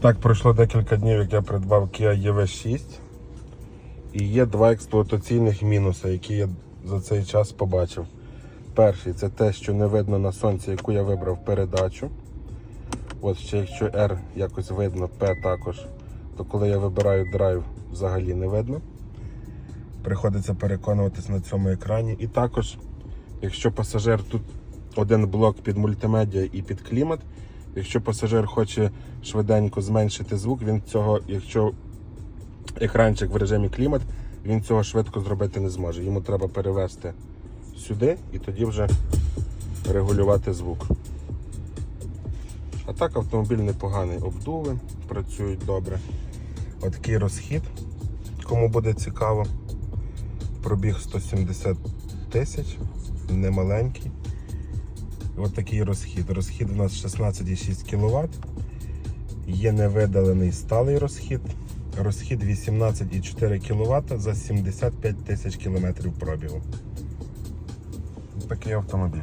Так, пройшло декілька днів, як я придбав Kia EV6. І є два експлуатаційних мінуси, які я за цей час побачив. Перший це те, що не видно на сонці, яку я вибрав передачу. От ще якщо R якось видно, P також, то коли я вибираю драйв, взагалі не видно. Приходиться переконуватись на цьому екрані. І також, якщо пасажир тут один блок під мультимедіа і під клімат, якщо пасажир хоче швиденько зменшити звук, він цього, якщо екранчик в режимі клімат, він цього швидко зробити не зможе. Йому треба перевести сюди і тоді вже регулювати звук. А так автомобіль непоганий. Обдуви, працюють добре. Отакий розхід. Кому буде цікаво, пробіг 170 тисяч, немаленький. Ось такий розхід. Розхід у нас 16,6 кВт. Є невидалений сталий розхід. Розхід 18,4 кВт за 75 тисяч кілометрів пробігу. Такий автомобіль.